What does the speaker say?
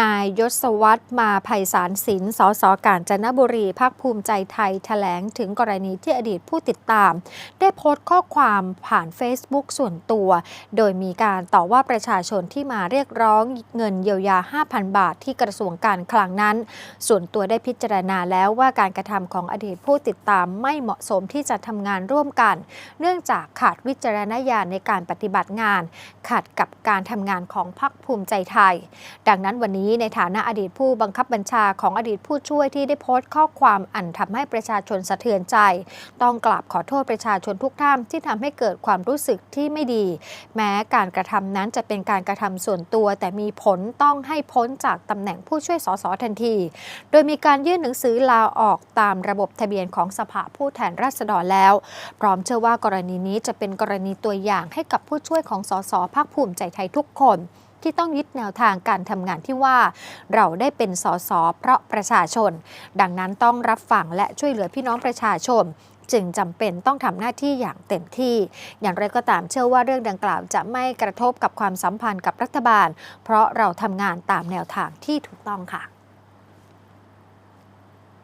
นายยศวัตรมาภัยสารศิลป์สสกาญจนบุรีพักภูมิใจไทยแถลงถึงกรณีที่อดีตผู้ติดตาม ได้โพสต์ข้อความผ่าน Facebook ส่วนตัว โดยมีการต่อว่าประชาชนที่มาเรียกร้องเงินเยียวยา 5,000 บาทที่กระทรวงการคลังนั้น ส่วนตัวได้พิจารณาแล้วว่าการกระทำของอดีตผู้ติดตามไม่เหมาะสมที่จะทำงานร่วมกัน เนื่องจากขาดวิจารณญาณในการปฏิบัติงานขัดกับการทำงานของพรรคภูมิใจไทย ดังนั้นวันนี้ในฐานะอดีตผู้บังคับบัญชาของอดีตผู้ช่วยที่ได้โพสต์ข้อความอันทำให้ประชาชนสะเทือนใจ ต้องกราบขอโทษประชาชนทุกท่านที่ทำให้เกิดความรู้สึกที่ไม่ดี แม้การกระทำนั้นจะเป็นการกระทำส่วนตัว แต่มีผลต้องให้พ้นจากตำแหน่งผู้ช่วยสสทันที โดยมีการยื่นหนังสือลาออกตามระบบทะเบียนของสภาผู้แทนราษฎรแล้ว พร้อมเชื่อว่ากรณีนี้จะเป็นกรณีตัวอย่างให้กับผู้ช่วยของสสภาคภูมิใจไทยทุกคน ที่ต้องยึดแนวทางการทำงานที่ว่า เราได้เป็นสสเพราะประชาชน ดังนั้นต้องรับฟังและช่วยเหลือพี่น้องประชาชนจึงจำเป็นต้องทำหน้าที่อย่างเต็มที่ อย่างไรก็ตามเชื่อว่าเรื่องดังกล่าวจะไม่กระทบกับความสัมพันธ์กับรัฐบาล เพราะเราทำงานตามแนวทางที่ถูกต้องค่ะ